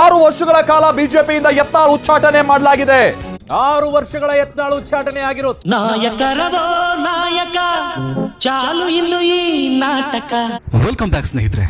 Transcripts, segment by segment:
ಆರು ವರ್ಷಗಳ ಕಾಲ ಬಿಜೆಪಿಯಿಂದ ಯತ್ನಾಳ್ ಉಚ್ಚಾಟನೆ ಮಾಡಲಾಗಿದೆ. ಆರು ವರ್ಷಗಳ ಯತ್ನಾಳು ಉಚ್ಚಾಟನೆ ಆಗಿರೋದು. ನಾಯಕರದೋ ನಾಯಕ ಚಾಲು ಇನ್ನು ಈ ನಾಟಕ. ವೆಲ್ಕಮ್ ಬ್ಯಾಕ್ ಸ್ನೇಹಿತರೆ.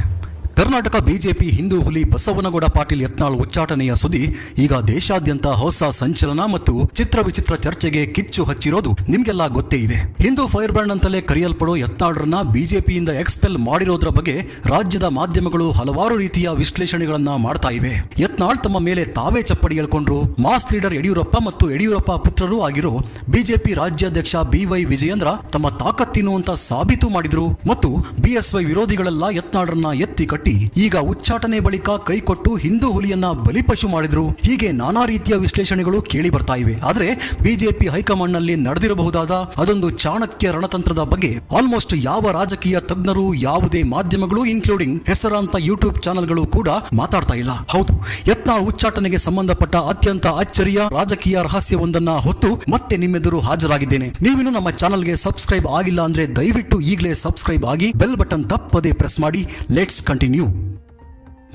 ಕರ್ನಾಟಕ ಬಿಜೆಪಿ ಹಿಂದೂ ಹುಲಿ ಬಸವನಗೌಡ ಪಾಟೀಲ್ ಯತ್ನಾಳ್ ಉಚ್ಚಾಟನೆಯ ಸುದ್ದಿ, ಈಗ ದೇಶಾದ್ಯಂತ ಹೊಸ ಸಂಚಲನ ಮತ್ತು ಚಿತ್ರ ವಿಚಿತ್ರ ಚರ್ಚೆಗೆ ಕಿಚ್ಚು ಹಚ್ಚಿರೋದು ನಿಮ್ಗೆಲ್ಲ ಗೊತ್ತೇ ಇದೆ. ಹಿಂದೂ ಫೈರ್ ಬ್ರ್ಯಾಂಡ್ ಅಂತಲೇ ಕರೆಯಲ್ಪಡೋ ಯತ್ನಾಳ್ರನ್ನ ಬಿಜೆಪಿಯಿಂದ ಎಕ್ಸ್ಪೆಲ್ ಮಾಡಿರೋದ್ರ ಬಗ್ಗೆ ರಾಜ್ಯದ ಮಾಧ್ಯಮಗಳು ಹಲವಾರು ರೀತಿಯ ವಿಶ್ಲೇಷಣೆಗಳನ್ನ ಮಾಡ್ತಾ ಇವೆ. ಯತ್ನಾಳ್ ತಮ್ಮ ಮೇಲೆ ತಾವೇ ಚಪ್ಪಡಿ ಹೇಳ್ಕೊಂಡ್ರು ಮಾಸ್ ಲೀಡರ್ ಯಡಿಯೂರಪ್ಪ ಮತ್ತು ಯಡಿಯೂರಪ್ಪ ಪುತ್ರರೂ ಆಗಿರೋ ಬಿಜೆಪಿ ರಾಜ್ಯಾಧ್ಯಕ್ಷ ಬಿವೈ ವಿಜಯೇಂದ್ರ ತಮ್ಮ ತಾಕತ್ತಿನು ಅಂತ ಸಾಬೀತು ಮಾಡಿದ್ರು. ಮತ್ತು ಬಿಎಸ್ವೈ ವಿರೋಧಿಗಳೆಲ್ಲ ಯತ್ನಾಳ್ರನ್ನ ಎತ್ತಿ ಕಟ್ಟಿ ಈಗ ಉಚ್ಚಾಟನೆ ಬಳಿಕ ಕೈಕೊಟ್ಟು ಹಿಂದೂ ಹುಲಿಯನ್ನ ಬಲಿಪಶು ಮಾಡಿದ್ರು. ಹೀಗೆ ನಾನಾ ರೀತಿಯ ವಿಶ್ಲೇಷಣೆಗಳು ಕೇಳಿ ಬರ್ತಾ ಇವೆ. ಆದರೆ ಬಿಜೆಪಿ ಹೈಕಮಾಂಡ್ನಲ್ಲಿ ನಡೆದಿರಬಹುದಾದ ಅದೊಂದು ಚಾಣಕ್ಯ ರಣತಂತ್ರದ ಬಗ್ಗೆ ಆಲ್ಮೋಸ್ಟ್ ಯಾವ ರಾಜಕೀಯ ತಜ್ಞರು, ಯಾವುದೇ ಮಾಧ್ಯಮಗಳು ಇನ್ಕ್ಲೂಡಿಂಗ್ ಹೆಸರಾಂತ ಯೂಟ್ಯೂಬ್ ಚಾನೆಲ್ಗಳು ಕೂಡ ಮಾತಾಡ್ತಾ ಇಲ್ಲ. ಹೌದು ಯತ್ನಾಳ್ ಉಚ್ಚಾಟನೆಗೆ ಸಂಬಂಧಪಟ್ಟ ಅತ್ಯಂತ ಅಚ್ಚರಿಯ ರಾಜಕೀಯ ರಹಸ್ಯವೊಂದನ್ನ ಹೊತ್ತು ಮತ್ತೆ ನಿಮ್ಮೆದುರು ಹಾಜರಾಗಿದ್ದೇನೆ. ನೀವಿನ್ನು ನಮ್ಮ ಚಾನಲ್ಗೆ ಸಬ್ಸ್ಕ್ರೈಬ್ ಆಗಿಲ್ಲ ಅಂದ್ರೆ ದಯವಿಟ್ಟು ಈಗಲೇ ಸಬ್ಸ್ಕ್ರೈಬ್ ಆಗಿ ಬೆಲ್ ಬಟನ್ ತಪ್ಪದೇ ಪ್ರೆಸ್ ಮಾಡಿ. Let's continue. you.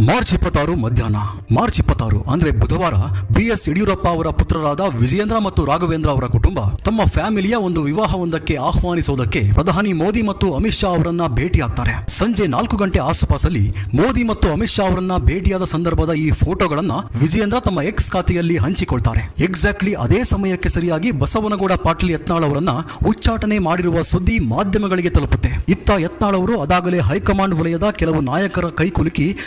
ಮಾರ್ಚ್ ಇಪ್ಪತ್ತಾರು ಮಧ್ಯಾಹ್ನ. ಮಾರ್ಚ್ ಇಪ್ಪತ್ತಾರು ಅಂದ್ರೆ ಬುಧವಾರ ಬಿ ಎಸ್ ಯಡಿಯೂರಪ್ಪ ಅವರ ಪುತ್ರರಾದ ವಿಜಯೇಂದ್ರ ಮತ್ತು ರಾಘವೇಂದ್ರ ಅವರ ಕುಟುಂಬ ತಮ್ಮ ಫ್ಯಾಮಿಲಿಯ ಒಂದು ವಿವಾಹವೊಂದಕ್ಕೆ ಆಹ್ವಾನಿಸುವುದಕ್ಕೆ ಪ್ರಧಾನಿ ಮೋದಿ ಮತ್ತು ಅಮಿತ್ ಶಾ ಅವರನ್ನ ಭೇಟಿಯಾಗ್ತಾರೆ. ಸಂಜೆ ನಾಲ್ಕು ಗಂಟೆ ಆಸುಪಾಸಲ್ಲಿ ಮೋದಿ ಮತ್ತು ಅಮಿತ್ ಶಾ ಅವರನ್ನ ಭೇಟಿಯಾದ ಸಂದರ್ಭದ ಈ ಫೋಟೋಗಳನ್ನ ವಿಜಯೇಂದ್ರ ತಮ್ಮ ಎಕ್ಸ್ ಖಾತೆಯಲ್ಲಿ ಹಂಚಿಕೊಳ್ತಾರೆ. ಎಕ್ಸಾಕ್ಟ್ಲಿ ಅದೇ ಸಮಯಕ್ಕೆ ಸರಿಯಾಗಿ ಬಸವನಗೌಡ ಪಾಟೀಲ್ ಯತ್ನಾಳ್ ಅವರನ್ನ ಉಚ್ಚಾಟನೆ ಮಾಡಿರುವ ಸುದ್ದಿ ಮಾಧ್ಯಮಗಳಿಗೆ ತಲುಪುತ್ತೆ. ಇತ್ತ ಯತ್ನಾಳ್ ಅವರು ಅದಾಗಲೇ ಹೈಕಮಾಂಡ್ ವಲಯದ ಕೆಲವು ನಾಯಕರ ಕೈಕುಲುಕಿ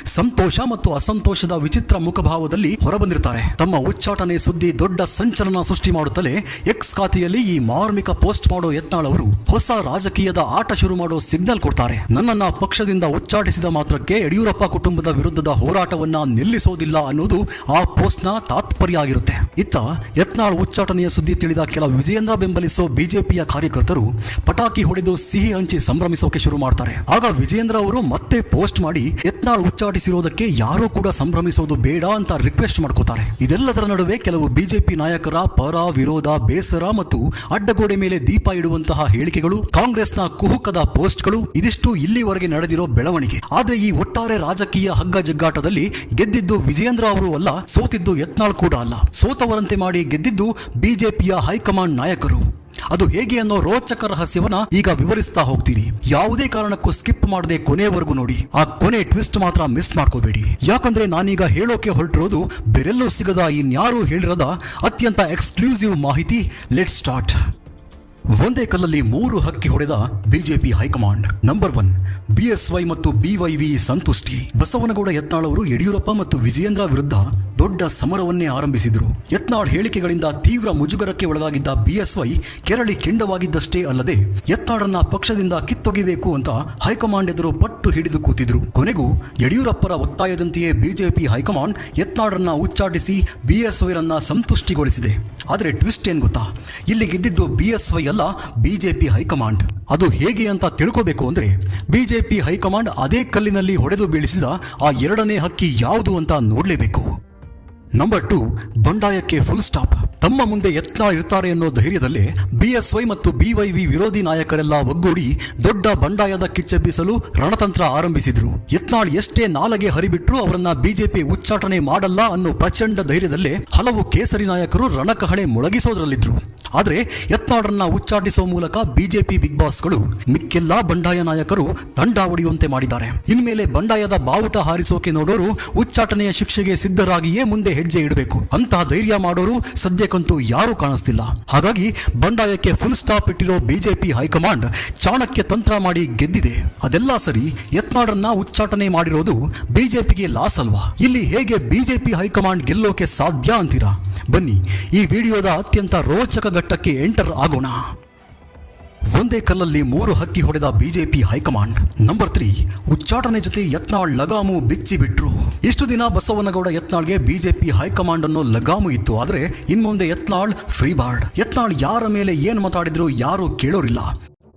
ಸಂತೋಷ ಮತ್ತು ಅಸಂತೋಷದ ವಿಚಿತ್ರ ಮುಖಭಾವದಲ್ಲಿ ಹೊರಬಂದಿರ್ತಾರೆ ತಮ್ಮ ಉಚ್ಚಾಟನೆ ಸುದ್ದಿ ದೊಡ್ಡ ಸಂಚಲನ ಸೃಷ್ಟಿ ಮಾಡುತ್ತಲೇ ಎಕ್ಸ್ ಖಾತೆಯಲ್ಲಿ ಈ ಮಾರ್ಮಿಕ ಪೋಸ್ಟ್ ಮಾಡೋ ಯತ್ನಾಳ್ ಅವರು ಹೊಸ ರಾಜಕೀಯದ ಆಟ ಶುರು ಮಾಡೋ ಸಿಗ್ನಲ್ ಕೊಡ್ತಾರೆ. ನನ್ನನ್ನ ಪಕ್ಷದಿಂದ ಉಚ್ಚಾಟಿಸಿದ ಮಾತ್ರಕ್ಕೆ ಯಡಿಯೂರಪ್ಪ ಕುಟುಂಬದ ವಿರುದ್ಧದ ಹೋರಾಟವನ್ನ ನಿಲ್ಲಿಸೋದಿಲ್ಲ ಅನ್ನೋದು ಆ ಪೋಸ್ಟ್ನ ತಾತ್ಪರ್ಯ ಆಗಿರುತ್ತೆ. ಇತ್ತ ಯತ್ನಾಳ್ ಉಚ್ಚಾಟನೆಯ ಸುದ್ದಿ ತಿಳಿದ ಕೆಲ ವಿಜಯೇಂದ್ರ ಬೆಂಬಲಿಸೋ ಬಿಜೆಪಿಯ ಕಾರ್ಯಕರ್ತರು ಪಟಾಕಿ ಹೊಡೆದು ಸಿಹಿ ಹಂಚಿ ಸಂಭ್ರಮಿಸೋಕೆ ಶುರು ಮಾಡ್ತಾರೆ. ಆಗ ವಿಜಯೇಂದ್ರ ಅವರು ಮತ್ತೆ ಪೋಸ್ಟ್ ಮಾಡಿ ಯತ್ನಾಳ್ ಉಚ್ಚಾಟಿಸಿರೋದಕ್ಕೆ ಯಾರೂ ಕೂಡ ಸಂಭ್ರಮಿಸೋದು ಬೇಡ ಅಂತ ರಿಕ್ವೆಸ್ಟ್ ಮಾಡ್ಕೋತಾರೆ. ಇದೆಲ್ಲದರ ನಡುವೆ ಕೆಲವು ಬಿಜೆಪಿ ನಾಯಕರ ಪರ ವಿರೋಧ, ಬೇಸರ ಮತ್ತು ಅಡ್ಡಗೋಡೆ ಮೇಲೆ ದೀಪ ಇಡುವಂತಹ ಹೇಳಿಕೆಗಳು, ಕಾಂಗ್ರೆಸ್ನ ಕುಹುಕದ ಪೋಸ್ಟ್ಗಳು ಇದಿಷ್ಟು ಇಲ್ಲಿವರೆಗೆ ನಡೆದಿರೋ ಬೆಳವಣಿಗೆ. ಆದ್ರೆ ಈ ಒಟ್ಟಾರೆ ರಾಜಕೀಯ ಹಗ್ಗ ಜಗ್ಗಾಟದಲ್ಲಿ ಗೆದ್ದಿದ್ದು ವಿಜಯೇಂದ್ರ ಅವರು ಅಲ್ಲ, ಸೋತಿದ್ದು ಯತ್ನಾಳ್ ಕೂಡ ಅಲ್ಲ. ಸೋತವರಂತೆ ಮಾಡಿ ಗೆದ್ದಿದ್ದು ಬಿಜೆಪಿಯ ಹೈಕಮಾಂಡ್ ನಾಯಕರು. ಅದು ಹೇಗೆ ಅನ್ನೋ ರೋಚಕ ರಹಸ್ಯವನ್ನ ಈಗ ವಿವರಿಸ್ತಾ ಹೋಗ್ತೀನಿ. ಯಾವುದೇ ಕಾರಣಕ್ಕೂ ಸ್ಕಿಪ್ ಮಾಡದೆ ಕೊನೆವರೆಗೂ ನೋಡಿ. ಆ ಕೊನೆ ಟ್ವಿಸ್ಟ್ ಮಾತ್ರ ಮಿಸ್ ಮಾಡ್ಕೋಬೇಡಿ. ಯಾಕಂದ್ರೆ ನಾನೀಗ ಹೇಳೋಕೆ ಹೊರಟಿರೋದು ಬೇರೆಲ್ಲೂ ಸಿಗದ ಇನ್ಯಾರೂ ಹೇಳಿರದ ಅತ್ಯಂತ ಎಕ್ಸ್ಕ್ಲೂಸಿವ್ ಮಾಹಿತಿ. ಲೆಟ್ ಸ್ಟಾರ್ಟ್ ಒಂದೇ ಕಲ್ಲಲ್ಲಿ ಮೂರು ಹಕ್ಕಿ ಹೊಡೆದ BJP high command. Number one BSY ಮತ್ತು ಬಿವೈವಿ ಸಂತುಷ್ಟಿ. ಬಸವನಗೌಡ ಯತ್ನಾಳ್ ಅವರು ಯಡಿಯೂರಪ್ಪ ಮತ್ತು ವಿಜಯೇಂದ್ರ ವಿರುದ್ಧ ದೊಡ್ಡ ಸಮರವನ್ನೇ ಆರಂಭಿಸಿದ್ರು. ಯತ್ನಾಳ್ ಹೇಳಿಕೆಗಳಿಂದ ತೀವ್ರ ಮುಜುಗರಕ್ಕೆ ಒಳಗಾಗಿದ್ದ ಬಿಎಸ್ವೈ ಕೆರಳಿ ಕೆಂಡವಾಗಿದ್ದಷ್ಟೇ ಅಲ್ಲದೆ ಯತ್ನಾಳನ್ನ ಪಕ್ಷದಿಂದ ಕಿತ್ತೊಗಿಬೇಕು ಅಂತ ಹೈಕಮಾಂಡ್ ಎದುರು ಪಟ್ಟು ಹಿಡಿದು ಕೂತಿದ್ರು. ಕೊನೆಗೂ ಯಡಿಯೂರಪ್ಪರ ಒತ್ತಾಯದಂತೆಯೇ ಬಿಜೆಪಿ ಹೈಕಮಾಂಡ್ ಯತ್ನಾಳನ್ನ ಉಚ್ಚಾಟಿಸಿ ಬಿಎಸ್ವೈರನ್ನ ಸಂತುಷ್ಟಿಗೊಳಿಸಿದೆ. ಆದರೆ ಟ್ವಿಸ್ಟ್ ಏನ್ ಗೊತ್ತಾ? ಇಲ್ಲಿ ಗೆದ್ದಿದ್ದು ಬಿಎಸ್ವೈ ಅಲ್ಲ ಬಿಜೆಪಿ ಹೈಕಮಾಂಡ್. ಅದು ಹೇಗೆ ಅಂತ ತಿಳ್ಕೋಬೇಕು ಅಂದ್ರೆ ಬಿಜೆಪಿ ಹೈಕಮಾಂಡ್ ಅದೇ ಕಲ್ಲಿನಲ್ಲಿ ಹೊಡೆದು ಬೀಳಿಸಿದ ಆ ಎರಡನೇ ಹಕ್ಕಿ ಯಾವುದು ಅಂತ ನೋಡಲೇಬೇಕು. ನಂಬರ್ ಟು ಬಂಡಾಯಕ್ಕೆ ಫುಲ್ ಸ್ಟಾಪ್ ತಮ್ಮ ಮುಂದೆ ಯತ್ನ ಇರ್ತಾರೆ ಅನ್ನೋ ಧೈರ್ಯದಲ್ಲೇ ಬಿಎಸ್ವೈ ಮತ್ತು ಬಿವೈವಿ ವಿರೋಧಿ ನಾಯಕರೆಲ್ಲ ಒಗ್ಗೂಡಿ ದೊಡ್ಡ ಬಂಡಾಯದ ಕಿಚ್ಚೆಬ್ಬಿಸಲು ರಣತಂತ್ರ ಆರಂಭಿಸಿದ್ರು. ಯತ್ನಾಳ್ ಎಷ್ಟೇ ನಾಲಗೆ ಹರಿಬಿಟ್ರು ಅವರನ್ನ ಬಿಜೆಪಿ ಉಚ್ಚಾಟನೆ ಮಾಡಲ್ಲ ಅನ್ನೋ ಪ್ರಚಂಡ ಧೈರ್ಯದಲ್ಲೇ ಹಲವು ಕೇಸರಿ ನಾಯಕರು ರಣಕಹಳೆ ಮೊಳಗಿಸೋದ್ರಲ್ಲಿದ್ರು. ಆದ್ರೆ ಯತ್ನಾಳ್ರನ್ನ ಉಚ್ಚಾಟಿಸುವ ಮೂಲಕ ಬಿಜೆಪಿ ಬಿಗ್ ಬಾಸ್ಗಳು ಮಿಕ್ಕೆಲ್ಲಾ ಬಂಡಾಯ ನಾಯಕರು ತಂಡ ಹೊಡೆಯುವಂತೆ ಮಾಡಿದ್ದಾರೆ. ಇನ್ಮೇಲೆ ಬಂಡಾಯದ ಬಾವುಟ ಹಾರಿಸೋಕೆ ನೋಡೋರು ಉಚ್ಚಾಟನೆಯ ಶಿಕ್ಷೆಗೆ ಸಿದ್ಧರಾಗಿಯೇ ಮುಂದೆ ಹೆಜ್ಜೆ ಇಡಬೇಕು. ಅಂತ ಧೈರ್ಯ ಮಾಡೋರು ಸದ್ಯಕ್ಕಂತೂ ಯಾರೂ ಕಾಣಿಸ್ತಿಲ್ಲ. ಹಾಗಾಗಿ ಬಂಡಾಯಕ್ಕೆ ಫುಲ್ ಸ್ಟಾಪ್ ಇಟ್ಟಿರೋ ಬಿಜೆಪಿ ಹೈಕಮಾಂಡ್ ಚಾಣಕ್ಯ ತಂತ್ರ ಮಾಡಿ ಗೆದ್ದಿದೆ. ಅದೆಲ್ಲ ಸರಿ ಯತ್ನಾಡ್ರನ್ನ ಉಚ್ಚಾಟನೆ ಮಾಡಿರೋದು ಬಿಜೆಪಿಗೆ ಲಾಸ್ ಅಲ್ವಾ? ಇಲ್ಲಿ ಹೇಗೆ ಬಿಜೆಪಿ ಹೈಕಮಾಂಡ್ ಗೆಲ್ಲೋಕೆ ಸಾಧ್ಯ ಅಂತೀರಾ? ಬನ್ನಿ, ಈ ವಿಡಿಯೋದ ಅತ್ಯಂತ ರೋಚಕ ಘಟ್ಟಕ್ಕೆ ಎಂಟರ್ ಆಗೋಣ. ಒಂದೇ ಕಲ್ಲಲ್ಲಿ ಮೂರು ಹಕ್ಕಿ ಹೊಡೆದ ಬಿಜೆಪಿ ಹೈಕಮಾಂಡ್. ನಂಬರ್ ತ್ರೀ ಉಚ್ಚಾಟನೆ ಜೊತೆ ಯತ್ನಾಳ್ ಲಗಾಮು ಬಿಚ್ಚಿ ಬಿಟ್ರು. ಇಷ್ಟು ದಿನ ಬಸವನಗೌಡ ಯತ್ನಾಳ್ಗೆ ಬಿಜೆಪಿ ಹೈಕಮಾಂಡ್ ಅನ್ನೋ ಲಗಾಮು ಇತ್ತು. ಆದರೆ ಇನ್ಮುಂದೆ ಯತ್ನಾಳ್ ಫ್ರೀ ಬಾರ್ಡ್. ಯತ್ನಾಳ್ ಯಾರ ಮೇಲೆ ಏನು ಮಾತಾಡಿದ್ರು ಯಾರು ಕೇಳೋರಿಲ್ಲ.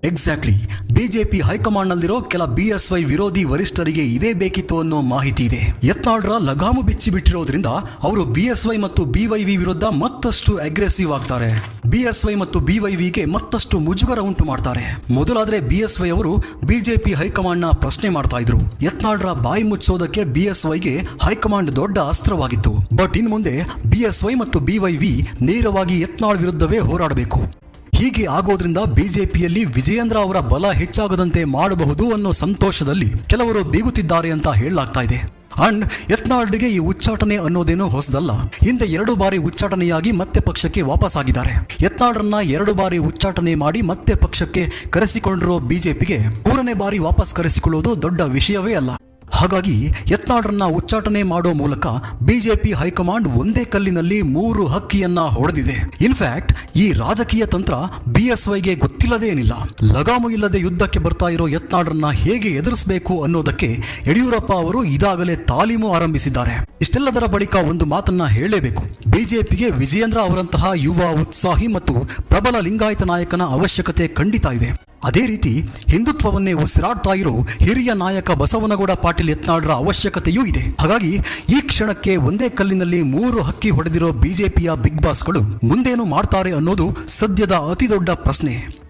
ಎಕ್ಸಾಕ್ಟ್ಲಿ ಬಿಜೆಪಿ ಹೈಕಮಾಂಡ್ನಲ್ಲಿರೋ ಕೆಲ ಬಿಎಸ್ವೈ ವಿರೋಧಿ ವರಿಷ್ಠರಿಗೆ ಇದೇ ಬೇಕಿತ್ತು ಅನ್ನೋ ಮಾಹಿತಿ ಇದೆ. ಯತ್ನಾಳ್ರ ಲಗಾಮು ಬಿಚ್ಚಿ ಬಿಟ್ಟಿರೋದ್ರಿಂದ ಅವರು ಬಿಎಸ್ವೈ ಮತ್ತು ಬಿವೈವಿ ವಿರುದ್ಧ ಮತ್ತಷ್ಟು ಅಗ್ರೆಸಿವ್ ಆಗ್ತಾರೆ. ಬಿಎಸ್ವೈ ಮತ್ತು ಬಿವೈವಿಗೆ ಮತ್ತಷ್ಟು ಮುಜುಗರ ಉಂಟು ಮಾಡ್ತಾರೆ. ಮೊದಲಾದ್ರೆ ಬಿಎಸ್ವೈ ಅವರು ಬಿಜೆಪಿ ಹೈಕಮಾಂಡ್ನ ಪ್ರಶ್ನೆ ಮಾಡ್ತಾ ಇದ್ರು. ಯತ್ನಾಳ್ರ ಬಾಯಿ ಮುಚ್ಚೋದಕ್ಕೆ ಬಿಎಸ್ವೈಗೆ ಹೈಕಮಾಂಡ್ ದೊಡ್ಡ ಅಸ್ತ್ರವಾಗಿತ್ತು. ಬಟ್ ಇನ್ ಮುಂದೆ ಬಿಎಸ್ವೈ ಮತ್ತು ಬಿವೈವಿ ನೇರವಾಗಿ ಯತ್ನಾಳ್ ವಿರುದ್ಧವೇ ಹೋರಾಡಬೇಕು. ಹೀಗೆ ಆಗೋದ್ರಿಂದ ಬಿಜೆಪಿಯಲ್ಲಿ ವಿಜಯೇಂದ್ರ ಅವರ ಬಲ ಹೆಚ್ಚಾಗದಂತೆ ಮಾಡಬಹುದು ಅನ್ನೋ ಸಂತೋಷದಲ್ಲಿ ಕೆಲವರು ಬೀಗುತ್ತಿದ್ದಾರೆ ಅಂತ ಹೇಳಲಾಗ್ತಾ ಇದೆ. ಅಂಡ್ ಯತ್ನಾಳ್ಗೆ ಈ ಉಚ್ಚಾಟನೆ ಅನ್ನೋದೇನು ಹೊಸದಲ್ಲ. ಹಿಂದೆ ಎರಡು ಬಾರಿ ಉಚ್ಚಾಟನೆಯಾಗಿ ಮತ್ತೆ ಪಕ್ಷಕ್ಕೆ ವಾಪಸ್ ಆಗಿದ್ದಾರೆ ಯತ್ನಾಳ್ರನ್ನ ಎರಡು ಬಾರಿ ಉಚ್ಚಾಟನೆ ಮಾಡಿ ಮತ್ತೆ ಪಕ್ಷಕ್ಕೆ ಕರೆಸಿಕೊಂಡಿರೋ ಬಿಜೆಪಿಗೆ ಮೂರನೇ ಬಾರಿ ವಾಪಸ್ ಕರೆಸಿಕೊಳ್ಳುವುದು ದೊಡ್ಡ ವಿಷಯವೇ ಅಲ್ಲ. ಹಾಗಾಗಿ ಯತ್ನಾಳ್ರನ್ನ ಉಚ್ಚಾಟನೆ ಮಾಡೋ ಮೂಲಕ ಬಿಜೆಪಿ ಹೈಕಮಾಂಡ್ ಒಂದೇ ಕಲ್ಲಿನಲ್ಲಿ ಮೂರು ಹಕ್ಕಿಯನ್ನ ಹೊಡೆದಿದೆ. ಇನ್ಫ್ಯಾಕ್ಟ್ ಈ ರಾಜಕೀಯ ತಂತ್ರ ಬಿಎಸ್ವೈಗೆ ಗೊತ್ತಿಲ್ಲದೇ ಏನಿಲ್ಲ ಲಗಾಮು ಇಲ್ಲದೆ ಯುದ್ಧಕ್ಕೆ ಬರ್ತಾ ಇರೋ ಯತ್ನಾಳ್ರನ್ನ ಹೇಗೆ ಎದುರಿಸಬೇಕು ಅನ್ನೋದಕ್ಕೆ ಯಡಿಯೂರಪ್ಪ ಅವರು ಇದಾಗಲೇ ತಾಲೀಮು ಆರಂಭಿಸಿದ್ದಾರೆ. ಇಷ್ಟೆಲ್ಲದರ ಬಳಿಕ ಒಂದು ಮಾತನ್ನ ಹೇಳಲೇಬೇಕು. ಬಿಜೆಪಿಗೆ ವಿಜಯೇಂದ್ರ ಅವರಂತಹ ಯುವ ಉತ್ಸಾಹಿ ಮತ್ತು ಪ್ರಬಲ ಲಿಂಗಾಯತ ನಾಯಕನ ಅವಶ್ಯಕತೆ ಖಂಡಿತ ಇದೆ. ಅದೇ ರೀತಿ ಹಿಂದುತ್ವವನ್ನೇ ಉಸಿರಾಡ್ತಾ ಇರೋ ಹಿರಿಯ ನಾಯಕ ಬಸವನಗೌಡ ಪಾಟೀಲ್ ಯತ್ನಾಳ್ರ ಅವಶ್ಯಕತೆಯೂ ಇದೆ. ಹಾಗಾಗಿ ಈ ಕ್ಷಣಕ್ಕೆ ಒಂದೇ ಕಲ್ಲಿನಲ್ಲಿ ಮೂರು ಹಕ್ಕಿ ಹೊಡೆದಿರೋ ಬಿಜೆಪಿಯ ಬಿಗ್ ಬಾಸ್ಗಳು ಮುಂದೇನು ಮಾಡ್ತಾರೆ ಅನ್ನೋದು ಸದ್ಯದ ಅತಿದೊಡ್ಡ ಪ್ರಶ್ನೆ.